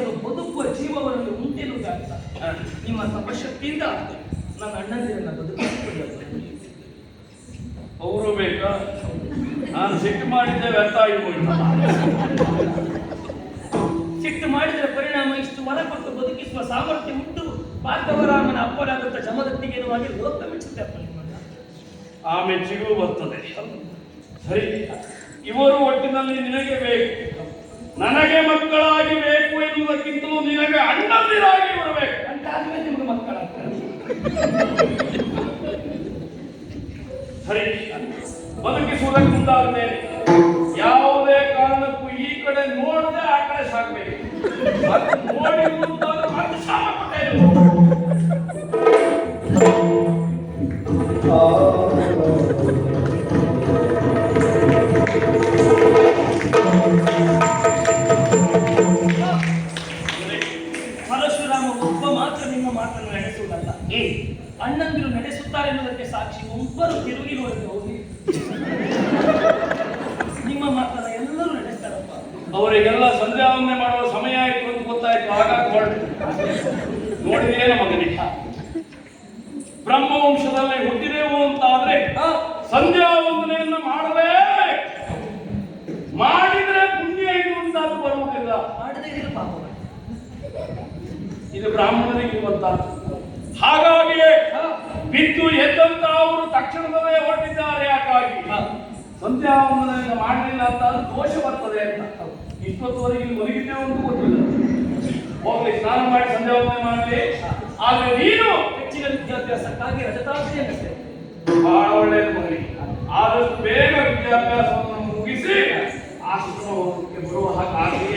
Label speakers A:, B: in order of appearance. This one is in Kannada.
A: ಅನುಭವಿಸಲು ಬದುಕುವ ಜೀವವನ್ನು ಉಂಟೆನ್ನುವುದಾಗ್ತ ನಿಮ್ಮ ತಪಶಕ್ತಿಯಿಂದ ನನ್ನ ಅಣ್ಣಂದಿರನ್ನ ಬದುಕಿಸಿಕೊಳ್ಳಬೇಕು
B: ಅವರು ಬೇಕಾ? ನಾನು ಸಿಟ್ಟು ಮಾಡಿದ್ದೆ ವ್ಯರ್ಥ ಆಗಿರ್ಬೋದು
A: ಸಿಟ್ಟು ಮಾಡಿದ್ರೆ ಪರಿಣಾಮ ಇಷ್ಟು ಮರ ಕೊಟ್ಟು ಬದುಕಿಸುವ ಸಾಮರ್ಥ್ಯ ಉಂಟು. ಪಾರ್ಥವರಾಮನ ಅಪ್ಪನಾಗುತ್ತ ಜಮದತ್ತಿಗೆ ಲೋಕ ಮೆಚ್ಚುತ್ತೆ ಅಪ್ಪ ನಿಮ್ಮನ್ನ.
B: ಆ ಮೆಚ್ಚಿಗೂ ಬರ್ತದೆ. ಸರಿ ಇವರು ಒಟ್ಟಿನಲ್ಲಿ ನಿನಗೆ ಬೇಕು. ನನಗೆ ಮಕ್ಕಳಾಗಿ ಬೇಕು ಎನ್ನುವುದಕ್ಕಿಂತಲೂ ನಿನಗೆ ಅಣ್ಣಂದಿರಾಗಿ ಬಿಡಬೇಕು
A: ಅಂತಾದ್ಮೇಲೆ ನಿಮಗೆ ಮಕ್ಕಳಾಗ್ತಾರೆ.
B: ಸರಿ ಬದುಕಿಸುವುದಕ್ಕೆ ಮುಂದಾಗುತ್ತೇನೆ ಯಾವುದೇ ಕಾರಣಕ್ಕೂ ಈ ಕಡೆ ನೋಡದೆ ಆ ಕಡೆ ಸಾಕ್ಬೇಕು. ನೋಡಿ ಮುಂದಾದ್ರೆ
A: ಪರಶುರಾಮ ಒಬ್ಬ ಮಾತ್ರ ನಿಮ್ಮ ಮಾತನ್ನು ನಡೆಸುವುದಲ್ಲ. ಏ ಅಣ್ಣಂದಿರು ನಡೆಸುತ್ತಾರೆ ಎನ್ನುವುದಕ್ಕೆ ಸಾಕ್ಷಿ ಒಬ್ಬರು ತಿರುಗಿ ನೋಡಿದ್ರೆ ಹೋಗಿ ನಿಮ್ಮ ಮಾತನ್ನ ಎಲ್ಲರೂ ನಡೆಸ್ತಾರಪ್ಪ.
B: ಅವರಿಗೆಲ್ಲ ಸಂಧ್ಯಾವಂದನೆ ಮಾಡುವ ಸಮಯ ಆಯ್ತು ಅಂತ ಗೊತ್ತಾಯ್ತು ಆಗ ನೋಡಿದ್ರೆ ನಮಗೆ ಮಗನಿಗೆ ಬ್ರಹ್ಮವಂಶದಲ್ಲಿ ಹುಟ್ಟಿದೆವು ಅಂತ ಆದ್ರೆ
A: ಆ,
B: ಇದು ಬ್ರಾಹ್ಮಣರಿಗೆ ಇರುವಂತ ಹಾಗಾಗಿಯೇ ಬಿದ್ದು ಎದ್ದಂತ ಅವರು ತಕ್ಷಣದಲ್ಲೇ ಹೊರಟಿದ್ದಾರೆ ಯಾಕಾಗಿ? ಸಂಧ್ಯಾವಂದನೆಯನ್ನು ಮಾಡಲಿಲ್ಲ ಅಂತ ದೋಷ ಬರ್ತದೆ ಅಂತ. ಇಷ್ಟೊತ್ತುವರೆಗೆ ಇಲ್ಲಿ ಮಲಗಿದ್ದೇವೆ ಅಂತ ಗೊತ್ತಿಲ್ಲ. ಹೋಗ್ಲಿ ಸ್ನಾನ ಮಾಡಿ ಸಂಧ್ಯಾವಂದನೆ ಮಾಡಲಿ. ಆದ್ರೆ ನೀನು
A: ಹೆಚ್ಚಿನ ವಿದ್ಯಾಭ್ಯಾಸಕ್ಕಾಗಿ ರಜತಾಭಿಯಂತೆ
B: ಬಹಳ ಒಳ್ಳೆಯದು ಮಗನಿಗೆ ಆದಷ್ಟು ಬೇಗ ವಿದ್ಯಾಭ್ಯಾಸವನ್ನು ಮುಗಿಸಿ ಆಶ್ರಮಕ್ಕೆ ಬರುವ ಹಾಗೆ ಆಗಲಿ